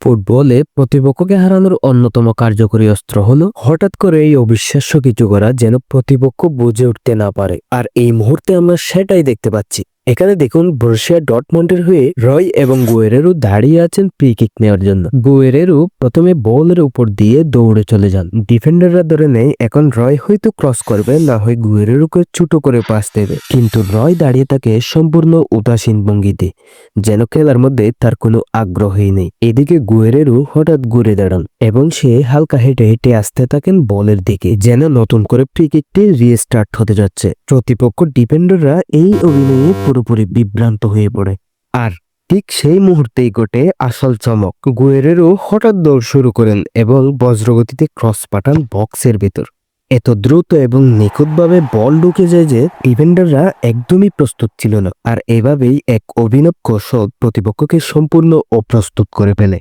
ফুটবলে প্রতিপক্ষকে হারানোর অন্যতম কার্যকরী অস্ত্র হলো হঠাৎ করে এই অবিশ্বাস্য কিছু করা যেন প্রতিপক্ষ বুঝে উঠতে না পারে। আর এই মুহূর্তে আমরা সেটাই দেখতে পাচ্ছি। এখানে দেখুন বর্ষিয়া ডটমন্ডের হয়ে রয় এবং গুয়েরেরু দাঁড়িয়ে আছেন ফ্রি কিক নেওয়ার জন্য। গুয়েরেরু প্রথমে বলের উপর দিয়ে দৌড়ে চলে যান। ডিফেন্ডাররা ধরে নেয়, এখন রয় হয়তো ক্রস করবে, না হয় গুয়েরেরুকে ছুটো করে পাস দেবে। কিন্তু রয় দাঁড়িয়ে থাকে সম্পূর্ণ উদাসীন ভঙ্গিতে, যেন খেলার মধ্যে তার কোনো আগ্রহই নেই। এদিকে গুয়েরেরু হঠাৎ ঘুরে দাঁড়ান এবং সে হালকা হেঁটে হেঁটে আসতে থাকেন বলের দিকে, যেন নতুন করে ক্রিকেটটি রিস্টার্ট হতে যাচ্ছে। প্রতিপক্ষ ডিফেন্ডাররা এই অভিনয়ে পুরোপুরি বিভ্রান্ত হয়ে পড়ে। আর ঠিক সেই মুহূর্তেই ঘটে আসল চমক। গুয়েরেরও হঠাৎ দৌড় শুরু করেন এবং বজ্রগতিতে ক্রস পাঠান বক্সের ভেতর। এত দ্রুত এবং নিখুঁতভাবে বল ঢুকে যায় যে ডিফেন্ডাররা একদমই প্রস্তুত ছিল না। আর এভাবেই এক অভিনব কৌশল প্রতিপক্ষকে সম্পূর্ণ অপ্রস্তুত করে ফেলে।